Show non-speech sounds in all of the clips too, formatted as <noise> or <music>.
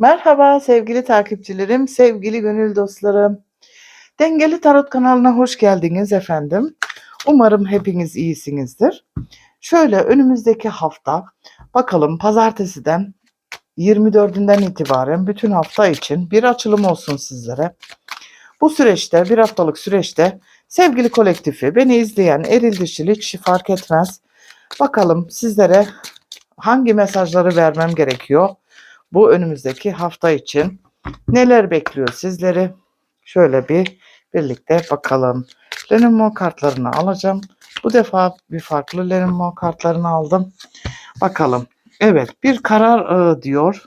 Merhaba sevgili takipçilerim, sevgili gönül dostlarım. Dengeli Tarot kanalına hoş geldiniz efendim. Umarım hepiniz iyisinizdir. Şöyle önümüzdeki hafta bakalım pazartesiden 24'ünden itibaren bütün hafta için bir açılım olsun sizlere. Bu süreçte bir haftalık süreçte sevgili kolektifi beni izleyen eril dişili kişi fark etmez. Bakalım sizlere hangi mesajları vermem gerekiyor bu önümüzdeki hafta için neler bekliyor sizleri? Şöyle bir birlikte bakalım. Lenormand kartlarını alacağım. Bu defa bir farklı Lenormand kartlarını aldım. Bakalım. Evet bir karar e, diyor.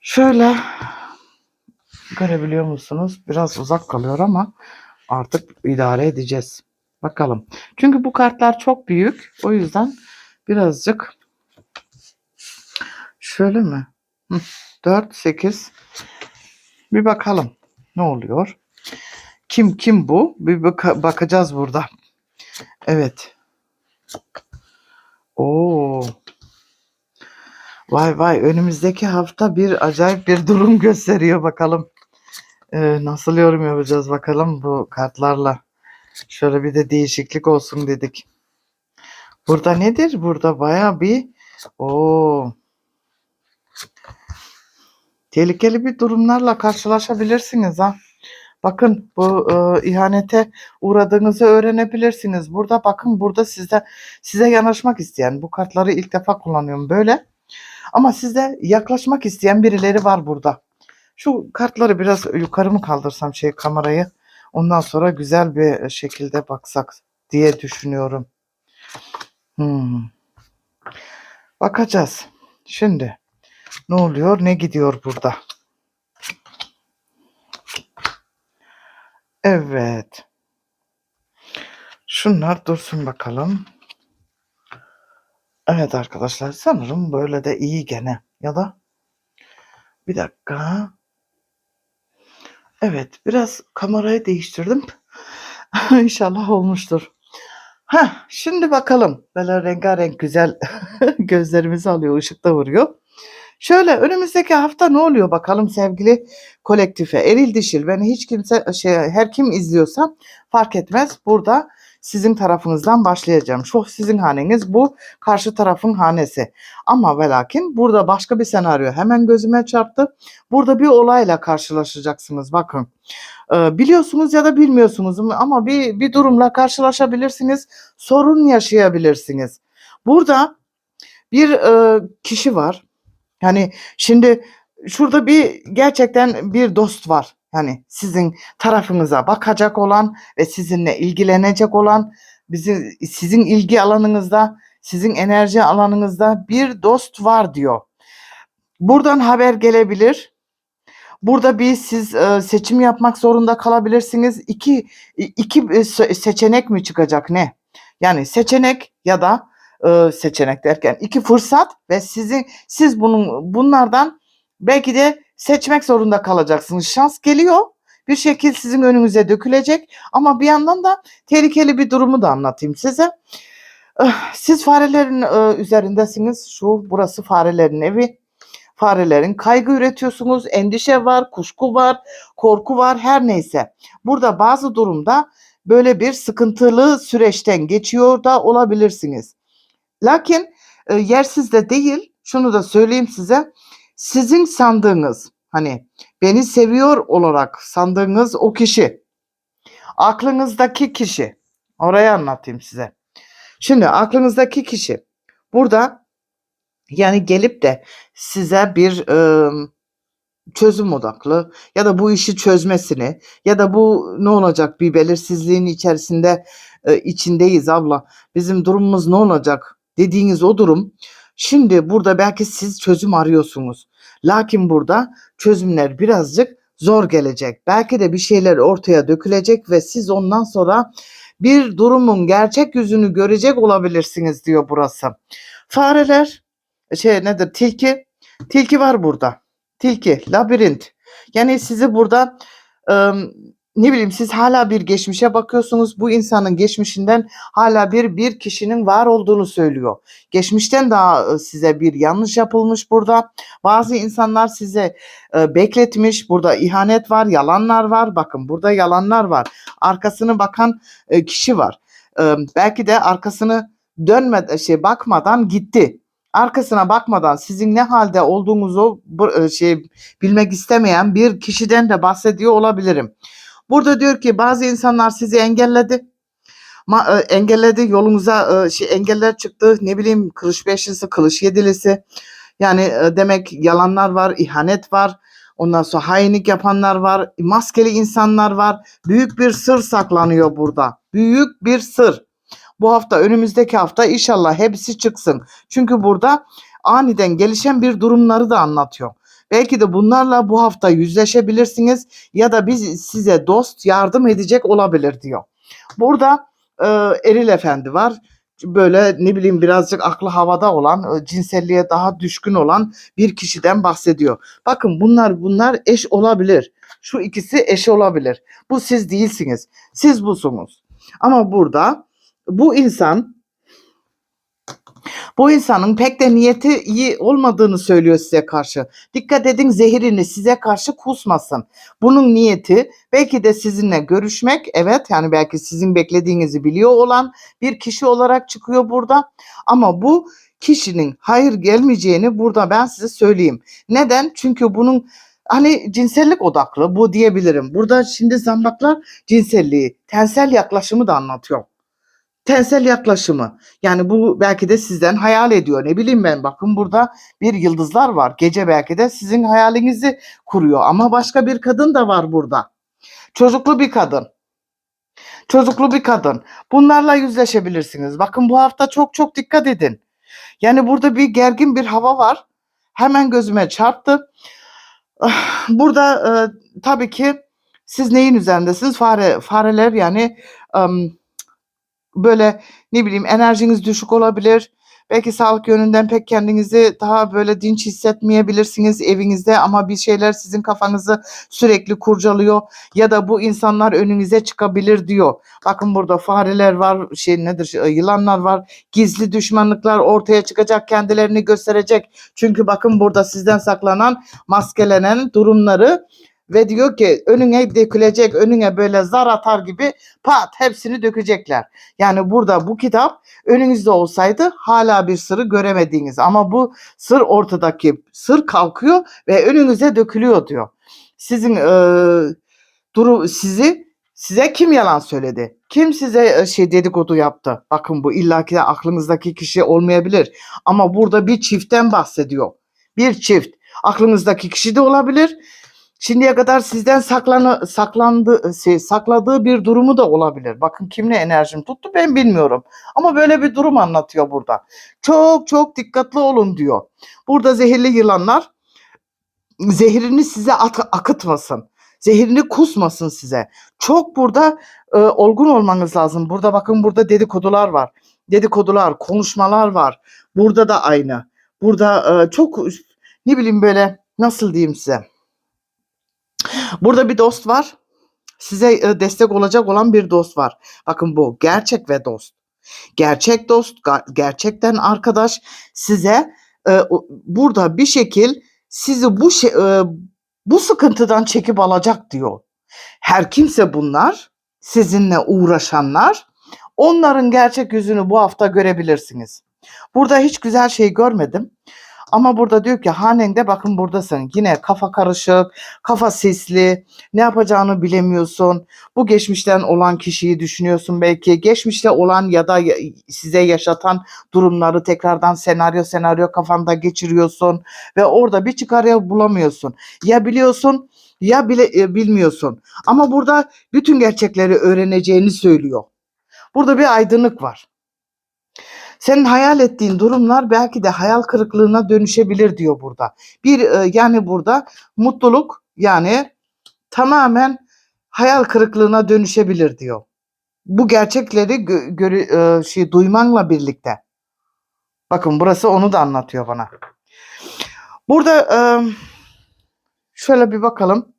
Şöyle görebiliyor musunuz? Biraz uzak kalıyor ama artık idare edeceğiz. Bakalım. Çünkü bu kartlar çok büyük. O yüzden birazcık Şöyle mi? Hı, 4, 8. Bir bakalım ne oluyor. Kim kim bu? Bir baka- bakacağız burada. Evet. Oo. Vay vay önümüzdeki hafta bir acayip bir durum <laughs> gösteriyor bakalım. Ee, nasıl yorum yapacağız bakalım bu kartlarla. Şöyle bir de değişiklik olsun dedik. Burada nedir? Burada baya bir o tehlikeli bir durumlarla karşılaşabilirsiniz ha. Bakın bu e, ihanete uğradığınızı öğrenebilirsiniz. Burada bakın burada size size yanaşmak isteyen bu kartları ilk defa kullanıyorum böyle. Ama size yaklaşmak isteyen birileri var burada. Şu kartları biraz yukarı mı kaldırsam şey kamerayı ondan sonra güzel bir şekilde baksak diye düşünüyorum. Hmm. Bakacağız. Şimdi ne oluyor ne gidiyor burada? Evet. Şunlar dursun bakalım. Evet arkadaşlar sanırım böyle de iyi gene. Ya da bir dakika. Evet biraz kamerayı değiştirdim. <laughs> İnşallah olmuştur. Heh, şimdi bakalım. Böyle rengarenk güzel <laughs> gözlerimizi alıyor, ışıkta vuruyor. Şöyle önümüzdeki hafta ne oluyor bakalım sevgili kolektife. Eril dişil beni hiç kimse şey her kim izliyorsa fark etmez. Burada sizin tarafınızdan başlayacağım. Şu sizin haneniz bu karşı tarafın hanesi. Ama ve lakin burada başka bir senaryo hemen gözüme çarptı. Burada bir olayla karşılaşacaksınız bakın. Ee, biliyorsunuz ya da bilmiyorsunuz ama bir, bir durumla karşılaşabilirsiniz. Sorun yaşayabilirsiniz. Burada bir e, kişi var. Yani şimdi şurada bir gerçekten bir dost var. Yani sizin tarafınıza bakacak olan ve sizinle ilgilenecek olan bizim sizin ilgi alanınızda, sizin enerji alanınızda bir dost var diyor. Buradan haber gelebilir. Burada bir siz e, seçim yapmak zorunda kalabilirsiniz. İki iki e, se- seçenek mi çıkacak ne? Yani seçenek ya da e, seçenek derken iki fırsat ve sizin siz bunun bunlardan belki de seçmek zorunda kalacaksınız. Şans geliyor. Bir şekil sizin önünüze dökülecek ama bir yandan da tehlikeli bir durumu da anlatayım size. Eh, Siz farelerin e, üzerindesiniz. Şu burası farelerin evi. Farelerin kaygı üretiyorsunuz. Endişe var, kuşku var, korku var her neyse. Burada bazı durumda böyle bir sıkıntılı süreçten geçiyor da olabilirsiniz. Lakin e, yersiz de değil. Şunu da söyleyeyim size. Sizin sandığınız hani beni seviyor olarak sandığınız o kişi aklınızdaki kişi orayı anlatayım size. Şimdi aklınızdaki kişi burada yani gelip de size bir e, çözüm odaklı ya da bu işi çözmesini ya da bu ne olacak bir belirsizliğin içerisinde e, içindeyiz abla. Bizim durumumuz ne olacak dediğiniz o durum şimdi burada belki siz çözüm arıyorsunuz. Lakin burada çözümler birazcık zor gelecek. Belki de bir şeyler ortaya dökülecek ve siz ondan sonra bir durumun gerçek yüzünü görecek olabilirsiniz diyor burası. Fareler şey nedir tilki tilki var burada. Tilki labirent yani sizi burada ım, ne bileyim siz hala bir geçmişe bakıyorsunuz. Bu insanın geçmişinden hala bir bir kişinin var olduğunu söylüyor. Geçmişten daha e, size bir yanlış yapılmış burada. Bazı insanlar size e, bekletmiş. Burada ihanet var, yalanlar var. Bakın burada yalanlar var. Arkasını bakan e, kişi var. E, belki de arkasını dönmeden şey bakmadan gitti. Arkasına bakmadan sizin ne halde olduğunuzu şey bilmek istemeyen bir kişiden de bahsediyor olabilirim. Burada diyor ki bazı insanlar sizi engelledi. Ma, e, engelledi yolunuza e, şey engeller çıktı. Ne bileyim kılıç beşlisi, kılıç yedilisi. Yani e, demek yalanlar var, ihanet var. Ondan sonra hainlik yapanlar var, maskeli insanlar var. Büyük bir sır saklanıyor burada. Büyük bir sır. Bu hafta önümüzdeki hafta inşallah hepsi çıksın. Çünkü burada aniden gelişen bir durumları da anlatıyor. Belki de bunlarla bu hafta yüzleşebilirsiniz ya da biz size dost yardım edecek olabilir diyor. Burada e, Eril Efendi var. Böyle ne bileyim birazcık aklı havada olan, e, cinselliğe daha düşkün olan bir kişiden bahsediyor. Bakın bunlar bunlar eş olabilir. Şu ikisi eş olabilir. Bu siz değilsiniz. Siz busunuz. Ama burada bu insan bu insanın pek de niyeti iyi olmadığını söylüyor size karşı. Dikkat edin zehirini size karşı kusmasın. Bunun niyeti belki de sizinle görüşmek. Evet yani belki sizin beklediğinizi biliyor olan bir kişi olarak çıkıyor burada. Ama bu kişinin hayır gelmeyeceğini burada ben size söyleyeyim. Neden? Çünkü bunun hani cinsellik odaklı bu diyebilirim. Burada şimdi zambaklar cinselliği, tensel yaklaşımı da anlatıyor tensel yaklaşımı. Yani bu belki de sizden hayal ediyor. Ne bileyim ben bakın burada bir yıldızlar var. Gece belki de sizin hayalinizi kuruyor. Ama başka bir kadın da var burada. Çocuklu bir kadın. Çocuklu bir kadın. Bunlarla yüzleşebilirsiniz. Bakın bu hafta çok çok dikkat edin. Yani burada bir gergin bir hava var. Hemen gözüme çarptı. Ah, Burada e, tabii ki siz neyin üzerindesiniz? Fare, fareler yani ım, böyle ne bileyim enerjiniz düşük olabilir. Belki sağlık yönünden pek kendinizi daha böyle dinç hissetmeyebilirsiniz evinizde ama bir şeyler sizin kafanızı sürekli kurcalıyor ya da bu insanlar önünüze çıkabilir diyor. Bakın burada fareler var, şey nedir, şey, yılanlar var. Gizli düşmanlıklar ortaya çıkacak, kendilerini gösterecek. Çünkü bakın burada sizden saklanan, maskelenen durumları ve diyor ki önüne dökülecek, önüne böyle zar atar gibi pat hepsini dökecekler. Yani burada bu kitap önünüzde olsaydı hala bir sırrı göremediğiniz ama bu sır ortadaki sır kalkıyor ve önünüze dökülüyor diyor. Sizin eee duru sizi size kim yalan söyledi? Kim size e, şey dedikodu yaptı? Bakın bu illaki de aklınızdaki kişi olmayabilir ama burada bir çiftten bahsediyor. Bir çift. Aklınızdaki kişi de olabilir. Şimdiye kadar sizden saklanı, saklandı, şey, sakladığı bir durumu da olabilir. Bakın kimle enerjim tuttu ben bilmiyorum. Ama böyle bir durum anlatıyor burada. Çok çok dikkatli olun diyor. Burada zehirli yılanlar zehirini size ak- akıtmasın. Zehirini kusmasın size. Çok burada e, olgun olmanız lazım. Burada bakın burada dedikodular var. Dedikodular, konuşmalar var. Burada da aynı. Burada e, çok ne bileyim böyle nasıl diyeyim size. Burada bir dost var. Size e, destek olacak olan bir dost var. Bakın bu gerçek ve dost. Gerçek dost, gerçekten arkadaş size e, burada bir şekil sizi bu şey, bu sıkıntıdan çekip alacak diyor. Her kimse bunlar, sizinle uğraşanlar, onların gerçek yüzünü bu hafta görebilirsiniz. Burada hiç güzel şey görmedim. Ama burada diyor ki hanende bakın buradasın. Yine kafa karışık, kafa sisli, ne yapacağını bilemiyorsun. Bu geçmişten olan kişiyi düşünüyorsun belki. Geçmişte olan ya da size yaşatan durumları tekrardan senaryo senaryo kafanda geçiriyorsun ve orada bir çıkarı bulamıyorsun. Ya biliyorsun ya bile e, bilmiyorsun. Ama burada bütün gerçekleri öğreneceğini söylüyor. Burada bir aydınlık var. Senin hayal ettiğin durumlar belki de hayal kırıklığına dönüşebilir diyor burada. Bir e, yani burada mutluluk yani tamamen hayal kırıklığına dönüşebilir diyor. Bu gerçekleri gö- görü- e, şey duymanla birlikte. Bakın burası onu da anlatıyor bana. Burada e, şöyle bir bakalım.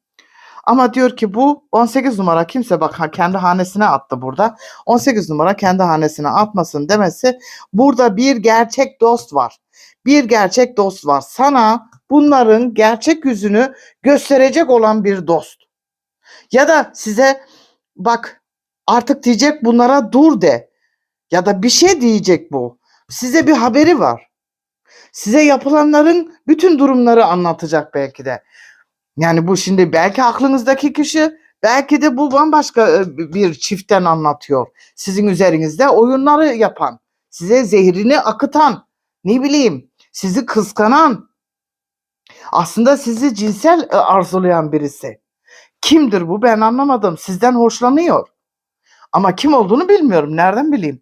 Ama diyor ki bu 18 numara kimse bak kendi hanesine attı burada. 18 numara kendi hanesine atmasın demesi burada bir gerçek dost var. Bir gerçek dost var. Sana bunların gerçek yüzünü gösterecek olan bir dost. Ya da size bak artık diyecek bunlara dur de. Ya da bir şey diyecek bu. Size bir haberi var. Size yapılanların bütün durumları anlatacak belki de. Yani bu şimdi belki aklınızdaki kişi belki de bu bambaşka e, bir çiftten anlatıyor. Sizin üzerinizde oyunları yapan, size zehrini akıtan, ne bileyim, sizi kıskanan, aslında sizi cinsel e, arzulayan birisi. Kimdir bu ben anlamadım. Sizden hoşlanıyor. Ama kim olduğunu bilmiyorum. Nereden bileyim?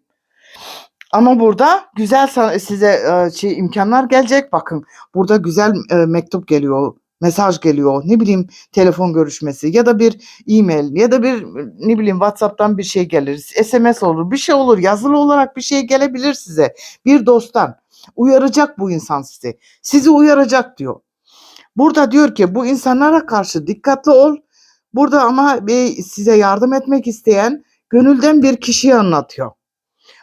Ama burada güzel size e, şey imkanlar gelecek. Bakın burada güzel mektup geliyor, mesaj geliyor. Ne bileyim telefon görüşmesi ya da bir e-mail ya da bir ne bileyim WhatsApp'tan bir şey gelir. SMS olur, bir şey olur. Yazılı olarak bir şey gelebilir size. Bir dosttan. Uyaracak bu insan sizi. Sizi uyaracak diyor. Burada diyor ki bu insanlara karşı dikkatli ol. Burada ama bir size yardım etmek isteyen gönülden bir kişiyi anlatıyor.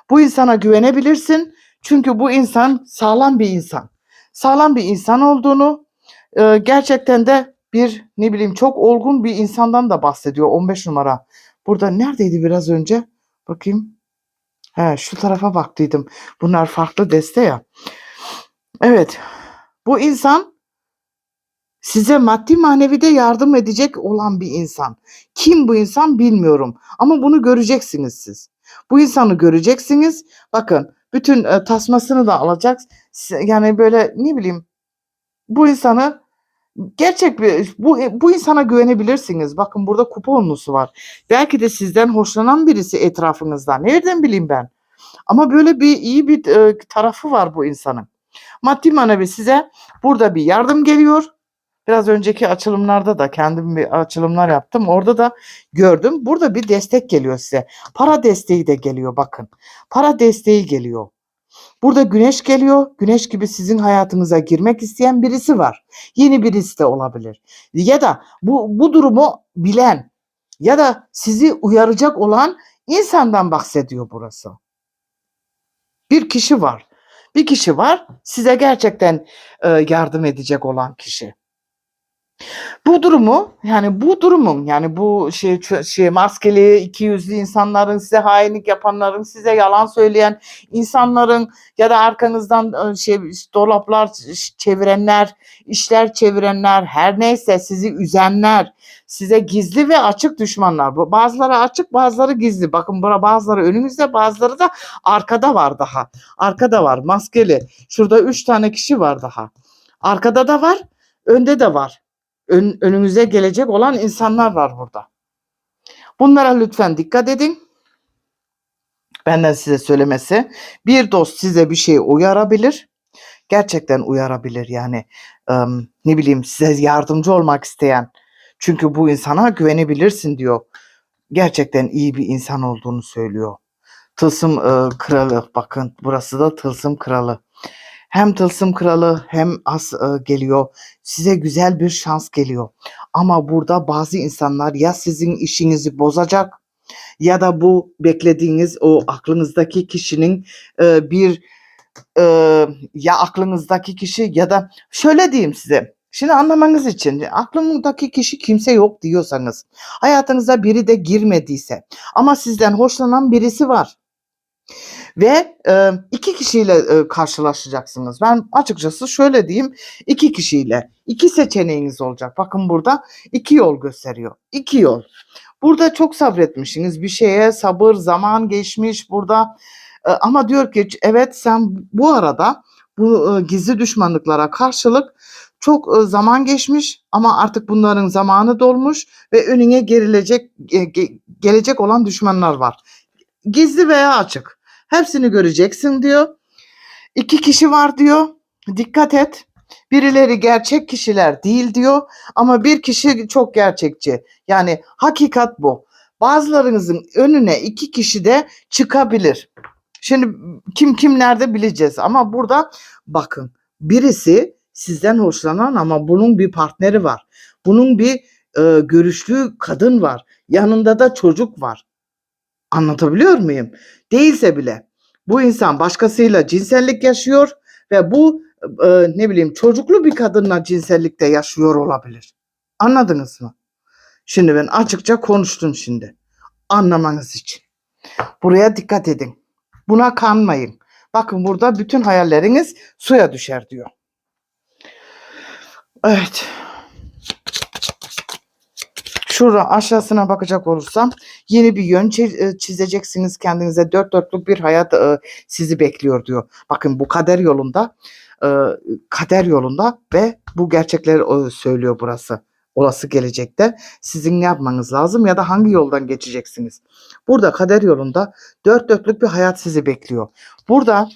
Bu insana güvenebilirsin. Çünkü bu insan sağlam bir insan. Sağlam bir insan olduğunu e, gerçekten de bir ne bileyim çok olgun bir insandan da bahsediyor 15 numara. Burada neredeydi biraz önce? Bakayım. He, şu tarafa baktıydım. Bunlar farklı deste ya. Evet. Bu insan size maddi manevi de yardım edecek olan bir insan. Kim bu insan bilmiyorum ama bunu göreceksiniz siz. Bu insanı göreceksiniz. Bakın bütün e, tasmasını da alacak. Yani böyle ne bileyim bu insanı gerçek bir bu bu insana güvenebilirsiniz. Bakın burada kupa onlusu var. Belki de sizden hoşlanan birisi etrafınızda. Nereden bileyim ben? Ama böyle bir iyi bir e, tarafı var bu insanın. Maddi manevi size burada bir yardım geliyor. Biraz önceki açılımlarda da kendim bir açılımlar yaptım. Orada da gördüm. Burada bir destek geliyor size. Para desteği de geliyor bakın. Para desteği geliyor. Burada güneş geliyor. Güneş gibi sizin hayatınıza girmek isteyen birisi var. Yeni birisi de olabilir. Ya da bu, bu durumu bilen ya da sizi uyaracak olan insandan bahsediyor burası. Bir kişi var. Bir kişi var size gerçekten e, yardım edecek olan kişi. Bu durumu yani bu durumun yani bu şey şey maskeli iki yüzlü insanların size hainlik yapanların size yalan söyleyen insanların ya da arkanızdan e, şey dolaplar çevirenler işler çevirenler her neyse sizi üzenler size gizli ve açık düşmanlar. Bu bazıları açık bazıları gizli. Bakın bura bazıları önünüzde bazıları da arkada var daha. Arkada var maskeli. Şurada üç tane kişi var daha. Arkada da var önde de var ön- önünüze gelecek olan insanlar var burada. Bunlara lütfen dikkat edin. Benden size söylemesi. Bir dost size bir şey uyarabilir. Gerçekten uyarabilir yani. Em, ne bileyim size yardımcı olmak isteyen. Çünkü bu insana güvenebilirsin diyor. Gerçekten iyi bir insan olduğunu söylüyor. Tılsım e, kralı bakın burası da tılsım kralı. Hem tılsım kralı hem as e, geliyor. Size güzel bir şans geliyor. Ama burada bazı insanlar ya sizin işinizi bozacak ya da bu beklediğiniz o aklınızdaki kişinin e, bir e, ya aklınızdaki kişi ya da şöyle diyeyim size. Şimdi anlamanız için aklımdaki kişi kimse yok diyorsanız hayatınıza biri de girmediyse ama sizden hoşlanan birisi var ve e, iki kişiyle e, karşılaşacaksınız. Ben açıkçası şöyle diyeyim iki kişiyle iki seçeneğiniz olacak. Bakın burada iki yol gösteriyor. İki yol. Burada çok sabretmişsiniz bir şeye sabır zaman geçmiş burada E, ama diyor ki evet sen bu arada bu e, gizli düşmanlıklara karşılık çok e, zaman geçmiş ama artık bunların zamanı dolmuş ve önüne gerilecek ge- gelecek olan düşmanlar var. Gizli veya açık. Hepsini göreceksin diyor. İki kişi var diyor. Dikkat et. Birileri gerçek kişiler değil diyor ama bir kişi çok gerçekçi. Yani hakikat bu. Bazılarınızın önüne iki kişi de çıkabilir. Şimdi kim kim nerede bileceğiz ama burada bakın birisi sizden hoşlanan ama bunun bir partneri var. Bunun bir e, görüştüğü kadın var. Yanında da çocuk var. Anlatabiliyor muyum? Değilse bile bu insan başkasıyla cinsellik yaşıyor ve bu e, ne bileyim çocuklu bir kadınla cinsellikte yaşıyor olabilir. Anladınız mı? Şimdi ben açıkça konuştum şimdi. Anlamanız için. Buraya dikkat edin. Buna kanmayın. Bakın burada bütün hayalleriniz suya düşer diyor. Evet. Şurada aşağısına bakacak olursam yeni bir yön e, çizeceksiniz kendinize. Dört dörtlük bir hayat e, sizi bekliyor diyor. Bakın bu kader yolunda e, kader yolunda ve bu gerçekleri söylüyor burası. Olası gelecekte sizin ne yapmanız lazım ya da hangi yoldan geçeceksiniz. Burada kader yolunda dört dörtlük bir hayat sizi bekliyor. Burada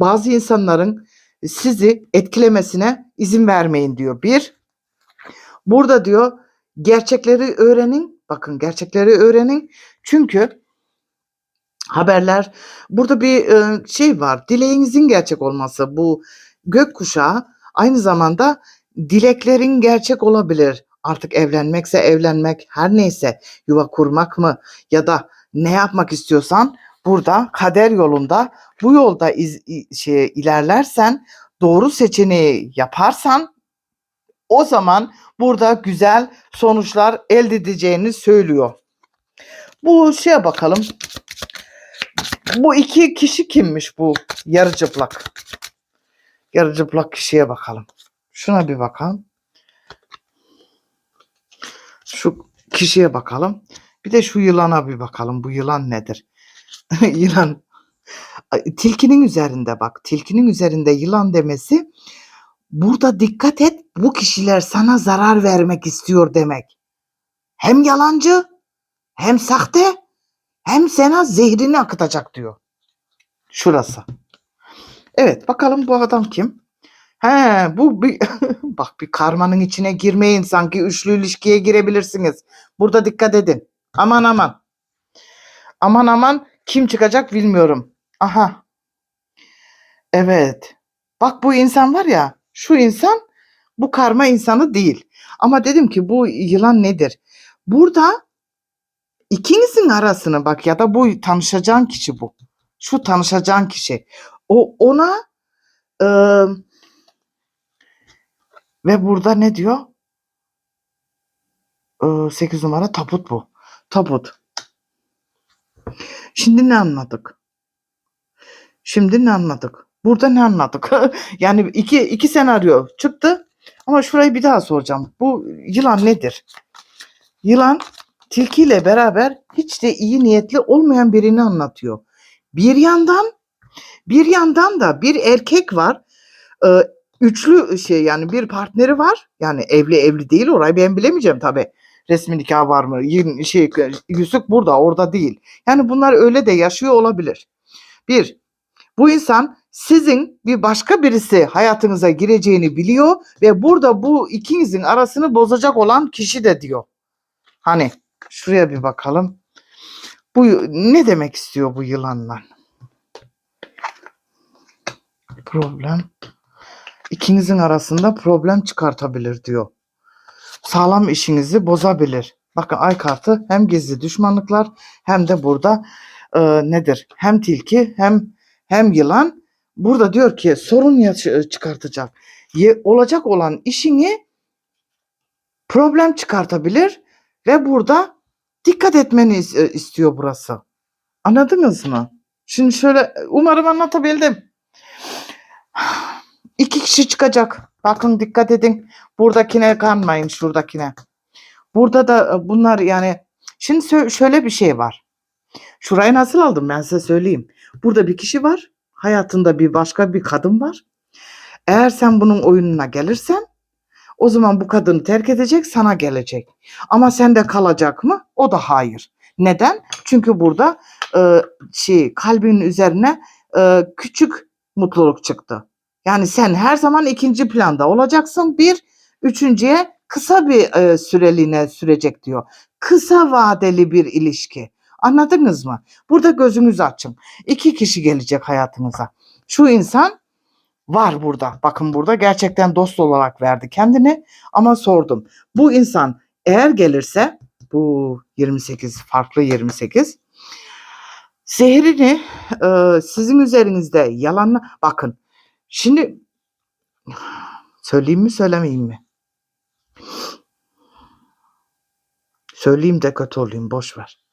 bazı insanların sizi etkilemesine izin vermeyin diyor. Bir, burada diyor gerçekleri öğrenin. Bakın gerçekleri öğrenin. Çünkü haberler burada bir e, şey var. Dileğinizin gerçek olması. Bu gökkuşağı aynı zamanda dileklerin gerçek olabilir. Artık evlenmekse evlenmek, her neyse yuva kurmak mı ya da ne yapmak istiyorsan burada kader yolunda bu yolda iz, şey ilerlersen doğru seçeneği yaparsan o zaman burada güzel sonuçlar elde edeceğini söylüyor. Bu şeye bakalım. Bu iki kişi kimmiş bu yarı çıplak? Yarı çıplak kişiye bakalım. Şuna bir bakalım. Şu kişiye bakalım. Bir de şu yılana bir bakalım. Bu yılan nedir? <laughs> yılan. Tilkinin üzerinde bak. Tilkinin üzerinde yılan demesi burada dikkat et. Bu kişiler sana zarar vermek istiyor demek. Hem yalancı hem sahte hem sana zehrini akıtacak diyor. Şurası. Evet bakalım bu adam kim? He bu bir <laughs> bak bir karmanın içine girmeyin sanki üçlü ilişkiye girebilirsiniz. Burada dikkat edin. Aman aman. Aman aman kim çıkacak bilmiyorum. Aha. Evet. Bak bu insan var ya şu insan bu karma insanı değil. Ama dedim ki bu yılan nedir? Burada ikinizin arasını bak ya da bu tanışacağın kişi bu. Şu tanışacağın kişi. O ona eee ve burada ne diyor? 8 numara tabut bu. Tabut. Şimdi ne anladık? Şimdi ne anladık? Burada ne anladık? <laughs> yani iki, iki senaryo çıktı. Ama şurayı bir daha soracağım. Bu yılan nedir? Yılan tilkiyle beraber hiç de iyi niyetli olmayan birini anlatıyor. Bir yandan bir yandan da bir erkek var. Ee, üçlü şey yani bir partneri var. Yani evli evli değil orayı ben bilemeyeceğim tabii. Resmi nikah var mı? Şey, yüzük burada orada değil. Yani bunlar öyle de yaşıyor olabilir. Bir, bu insan sizin bir başka birisi hayatınıza gireceğini biliyor ve burada bu ikinizin arasını bozacak olan kişi de diyor. Hani şuraya bir bakalım. Bu ne demek istiyor bu yılanla? Problem. İkinizin arasında problem çıkartabilir diyor. Sağlam işinizi bozabilir. Bakın ay kartı hem gizli düşmanlıklar hem de burada e, nedir? Hem tilki hem hem yılan. Burada diyor ki sorun yaş- çıkartacak. Ye, olacak olan işini problem çıkartabilir ve burada dikkat etmeni e, istiyor burası. Anladınız mı? Şimdi şöyle umarım anlatabildim. İki kişi çıkacak. Bakın dikkat edin. Buradakine kanmayın şuradakine. Burada da e, bunlar yani şimdi şöyle bir şey var. Şurayı nasıl aldım ben size söyleyeyim. Burada bir kişi var. Hayatında bir başka bir kadın var. Eğer sen bunun oyununa gelirsen o zaman bu kadını terk edecek sana gelecek. Ama sende kalacak mı? O da hayır. Neden? Çünkü burada e, şey kalbinin üzerine e, küçük mutluluk çıktı. Yani sen her zaman ikinci planda olacaksın. Bir, üçüncüye kısa bir e, süreliğine sürecek diyor. Kısa vadeli bir ilişki. Anladınız mı? Burada gözünüzü açın. İki kişi gelecek hayatınıza. Şu insan var burada. Bakın burada gerçekten dost olarak verdi kendini ama sordum. Bu insan Eğer gelirse bu 28 farklı 28 zehrini e, sizin üzerinizde yalanla bakın. Şimdi söyleyeyim mi söylemeyeyim mi? Söyleyeyim de kötü olayım boş ver.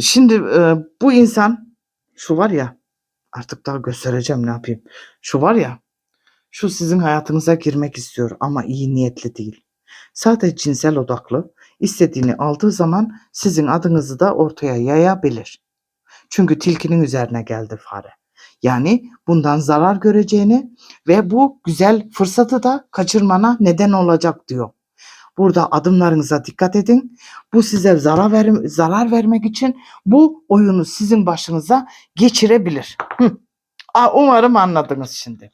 Şimdi e, bu insan şu var ya artık daha göstereceğim ne yapayım. Şu var ya şu sizin hayatınıza girmek istiyor ama iyi niyetli değil. Sadece cinsel odaklı istediğini aldığı zaman sizin adınızı da ortaya yayabilir. Çünkü tilkinin üzerine geldi fare. Yani bundan zarar göreceğini ve bu güzel fırsatı da kaçırmana neden olacak diyor. Burada adımlarınıza dikkat edin. Bu size zarar, ver, zarar vermek için bu oyunu sizin başınıza geçirebilir. Hı. Umarım anladınız şimdi.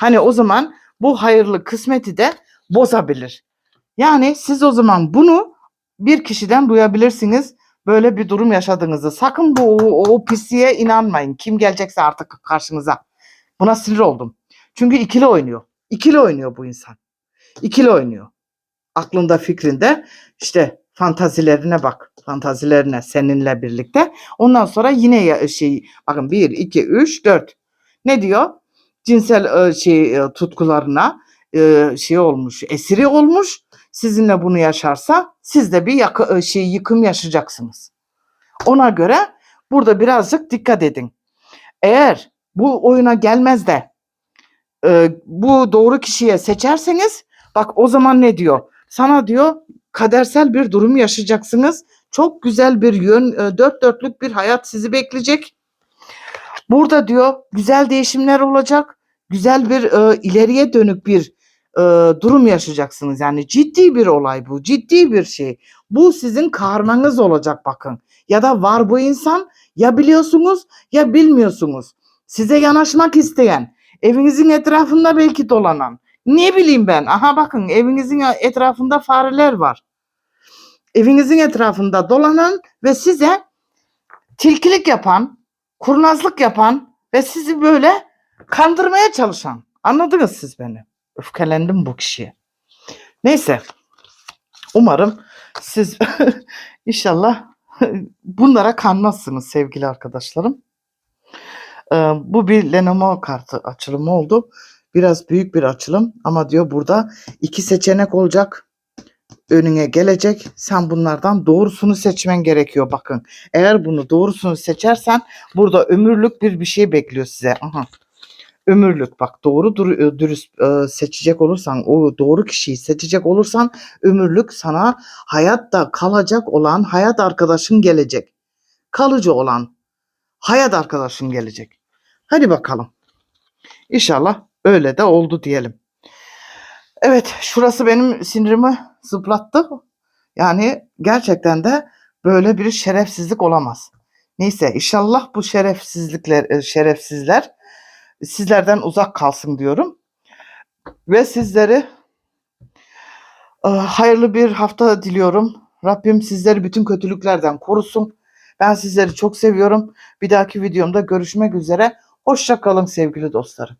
Hani o zaman bu hayırlı kısmeti de bozabilir. Yani siz o zaman bunu bir kişiden duyabilirsiniz. Böyle bir durum yaşadığınızı. Sakın bu o, o pisliğe inanmayın. Kim gelecekse artık karşınıza. Buna sinir oldum. Çünkü ikili oynuyor. İkili oynuyor bu insan. İkili oynuyor. Aklında fikrinde işte fantazilerine bak. Fantazilerine seninle birlikte. Ondan sonra yine şey bakın 1, 2, 3, 4. Ne diyor? Cinsel e, şey e, tutkularına e, şey olmuş, esiri olmuş. Sizinle bunu yaşarsa siz de bir yakı, şey yıkım yaşayacaksınız. Ona göre burada birazcık dikkat edin. Eğer bu oyuna gelmez de e, bu doğru kişiye seçerseniz bak o zaman ne diyor? Sana diyor kadersel bir durum yaşayacaksınız. Çok güzel bir yön, e, dört dörtlük bir hayat sizi bekleyecek. Burada diyor güzel değişimler olacak. Güzel bir e, ileriye dönük bir e, durum yaşayacaksınız. Yani ciddi bir olay bu. Ciddi bir şey. Bu sizin karmanız olacak bakın. Ya da var bu insan ya biliyorsunuz ya bilmiyorsunuz. Size yanaşmak isteyen, evinizin etrafında belki dolanan. Ne bileyim ben. Aha bakın evinizin etrafında fareler var. Evinizin etrafında dolanan ve size tilkilik yapan, kurnazlık yapan ve sizi böyle kandırmaya çalışan. Anladınız siz beni. Öfkelendim bu kişiye. Neyse. Umarım siz <laughs> inşallah bunlara kanmazsınız sevgili arkadaşlarım. Ee, bu bir Lenormand kartı açılımı oldu. Biraz büyük bir açılım ama diyor burada iki seçenek olacak. Önüne gelecek. Sen bunlardan doğrusunu seçmen gerekiyor. Bakın eğer bunu doğrusunu seçersen burada ömürlük bir bir şey bekliyor size. Aha. Ömürlük bak doğru dur- dürüst e, seçecek olursan o doğru kişiyi seçecek olursan ömürlük sana hayatta kalacak olan hayat arkadaşın gelecek. Kalıcı olan hayat arkadaşın gelecek. Hadi bakalım. İnşallah öyle de oldu diyelim. Evet şurası benim sinirimi zıplattı. Yani gerçekten de böyle bir şerefsizlik olamaz. Neyse inşallah bu şerefsizlikler e, şerefsizler sizlerden uzak kalsın diyorum. Ve sizleri e, hayırlı bir hafta diliyorum. Rabbim sizleri bütün kötülüklerden korusun. Ben sizleri çok seviyorum. Bir dahaki videomda görüşmek üzere. Hoşça kalın sevgili dostlarım.